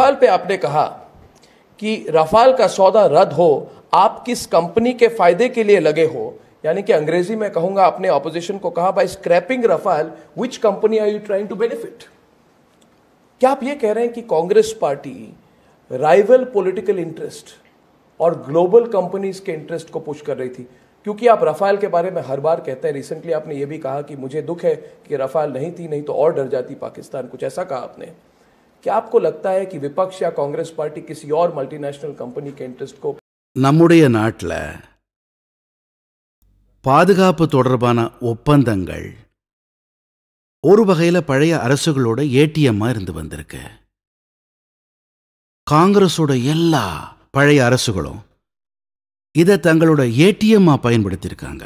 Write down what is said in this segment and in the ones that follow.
Rafale पे आपने कहा कि रफाल का सौदा रद्द हो, आप किस कंपनी के फ़ायदे के लिए लगे हो? यानी कि अंग्रेज़ी में कहूँगा आपने ऑपोजिशन को कहा by scrapping Rafale which company are you trying to benefit क्या आप ये कह रहे हैं कि Congress party rival political interest और ग्लोबल कंपनीज़ के इंटरेस्ट को पुश कर रही थी? क्योंकि आप रफाल के बारे में हर बार कहते हैं। रिसेंटली आपने ये भी कहा कि मुझे दुख है कि रफाल नहीं थी, नहीं तो और डर जाती पाकिस्तान। कुछ ऐसा कहा आपने? क्या आपको लगता है कि विपक्ष या कांग्रेस पार्टी किसी और मल्टीनेशनल कंपनी के इंटरेस्ट को நம்முடைய நாட்டில் பாதுகாப்பு தொடர்பான ஒப்பந்தங்கள் ஒரு வகையில் பழைய அரசுகளோட ஏடிஎம்மாக இருந்து வந்திருக்கு காங்கிரஸோட எல்லா பழைய அரசுகளும் இதை தங்களோட ஏடிஎம்மாக பயன்படுத்தியிருக்காங்க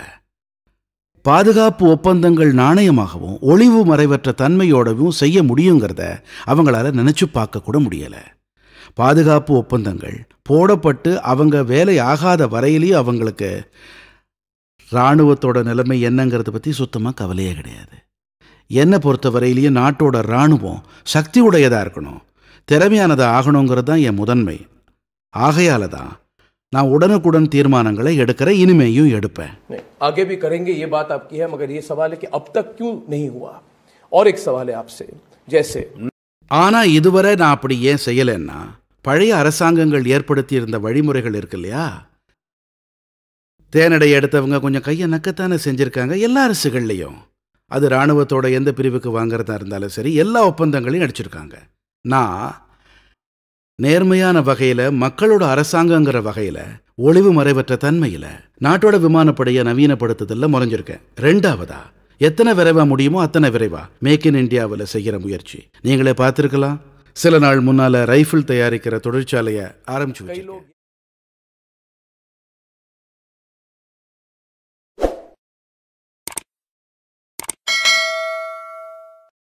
பாதுகாப்பு ஒப்பந்தங்கள் நாணயமாகவும் ஒளிவு மறைவற்ற தன்மையோடவும் செய்ய முடியுங்கிறத அவங்களால நினைச்சு பார்க்க கூட முடியலை. பாதுகாப்பு ஒப்பந்தங்கள் போடப்பட்டு அவங்க வேலை ஆகாத வரையிலையும் அவங்களுக்கு இராணுவத்தோட நிலைமை என்னங்கிறத பற்றி சுத்தமாக கவலையே கிடையாது. என்னை பொறுத்த வரையிலேயே நாட்டோட இராணுவம் சக்தி உடையதாக இருக்கணும். திறமையானதாக ஆகணுங்கிறது தான் என் முதன்மை. ஆகையால தான் நான் உடனுக்குடன் தீர்மானங்களை எடுக்கிற இனிமேயும் எடுப்பேன். आगे भी करेंगे ये बात आपकी है मगर ये सवाल है कि अब तक क्यों नहीं हुआ और एक सवाल है आपसे जैसे ஆனா இதுவரை நான் அப்படி ஏன் செய்யலைன்னா பழைய அரசாங்கங்கள் ஏற்படுத்தியிருந்த வழிமுறைகள் இருக்கு இல்லையா தேனடை எடுத்தவங்க கொஞ்சம் கையை நக்கத்தானே செஞ்சிருக்காங்க எல்லா அரசுகள்லையும் அது இராணுவத்தோட எந்த பிரிவுக்கு வாங்குறதா இருந்தாலும் சரி எல்லா ஒப்பந்தங்களையும் அடிச்சிருக்காங்க நான் நேர்மையான வகையில மக்களோட அரசாங்கங்கிற வகையில ஒளிவு மறைவற்ற தன்மையில நாட்டோட விமானப்படையை நவீனப்படுத்துதல்ல முறைஞ்சிருக்கேன். ரெண்டாவதா எத்தனை விரைவா முடியுமோ அத்தனை விரைவா மேக் இன் இந்தியாவில் செய்கிற முயற்சி. நீங்களே பார்த்துருக்கலாம். சில நாள் முன்னால ரைஃபிள் தயாரிக்கிற தொழிற்சாலையை ஆரம்பிச்சு